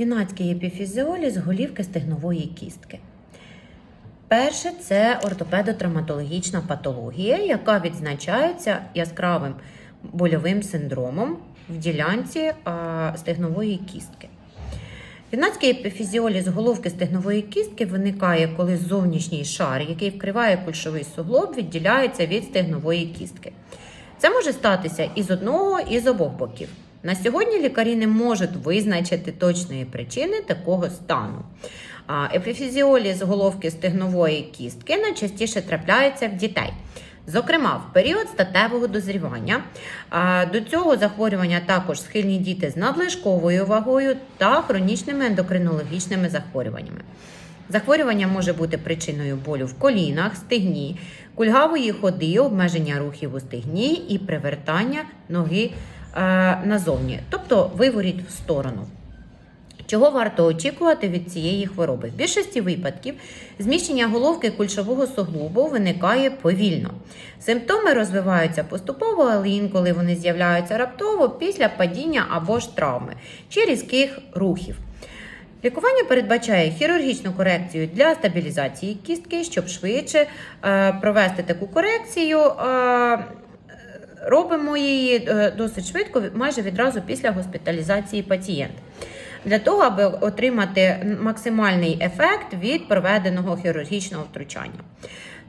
Юнацький епіфізіоліз голівки стегнової кістки. Перше це ортопедотравматологічна патологія, яка відзначається яскравим больовим синдромом в ділянці стегнової кістки. Юнацький епіфізіоліз головки стегнової кістки виникає, коли зовнішній шар, який вкриває кульшовий суглоб, відділяється від стегнової кістки. Це може статися і з одного, і з обох боків. На сьогодні лікарі не можуть визначити точної причини такого стану. Епіфізіоліз головки стегнової кістки найчастіше трапляється в дітей. Зокрема, в період статевого дозрівання. До цього захворювання також схильні діти з надлишковою вагою та хронічними ендокринологічними захворюваннями. Захворювання може бути причиною болю в колінах, стегні, кульгавої ходи, обмеження рухів у стегні і привертання ноги назовні, тобто виворіть в сторону. Чого варто очікувати від цієї хвороби? В більшості випадків зміщення головки кульшового суглобу виникає повільно. Симптоми розвиваються поступово, але інколи вони з'являються раптово після падіння або ж травми чи різких рухів. Лікування передбачає хірургічну корекцію для стабілізації кістки, щоб швидше е, провести таку корекцію. Робимо її е, досить швидко, майже відразу після госпіталізації пацієнта. Для того, аби отримати максимальний ефект від проведеного хірургічного втручання.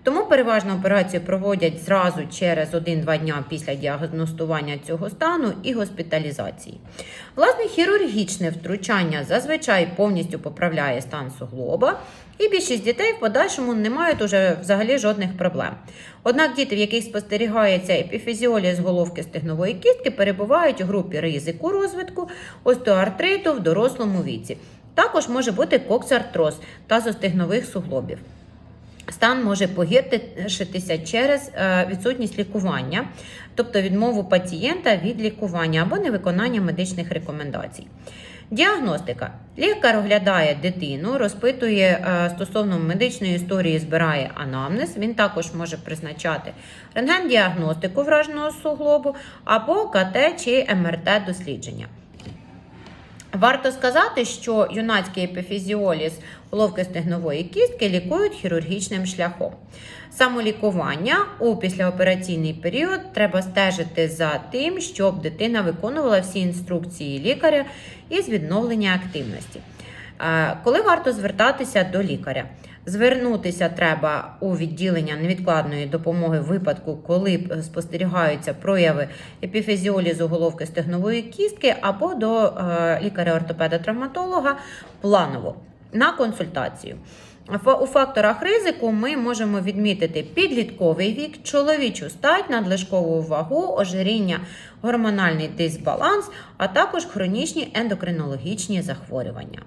Тому переважно операцію проводять зразу через 1-2 дня після діагностування цього стану і госпіталізації. Власне, хірургічне втручання зазвичай повністю поправляє стан суглоба, і більшість дітей в подальшому не мають уже взагалі жодних проблем. Однак діти, в яких спостерігається епіфізіоліз головки стегнової кістки, перебувають у групі ризику розвитку остеоартриту в дорослому віці. Також може бути коксартроз тазостегнових суглобів. Стан може погіршитися через е, відсутність лікування, тобто відмову пацієнта від лікування або невиконання медичних рекомендацій. Діагностика. Лікар оглядає дитину, розпитує е, стосовно медичної історії, збирає анамнез. Він також може призначати рентген-діагностику враженого суглобу або КТ чи МРТ дослідження. Варто сказати, що юнацький епіфізіоліз головки стегнової кістки лікують хірургічним шляхом. Самолікування у післяопераційний період треба стежити за тим, щоб дитина виконувала всі інструкції лікаря із відновлення активності. Е, Коли варто звертатися до лікаря? Звернутися треба у відділення невідкладної допомоги в випадку, коли спостерігаються прояви епіфізіолізу головки стегнової кістки, або до е, лікаря-ортопеда-травматолога планово на консультацію. У факторах ризику ми можемо відмітити підлітковий вік, чоловічу стать, надлишкову вагу, ожиріння, гормональний дисбаланс, а також хронічні ендокринологічні захворювання.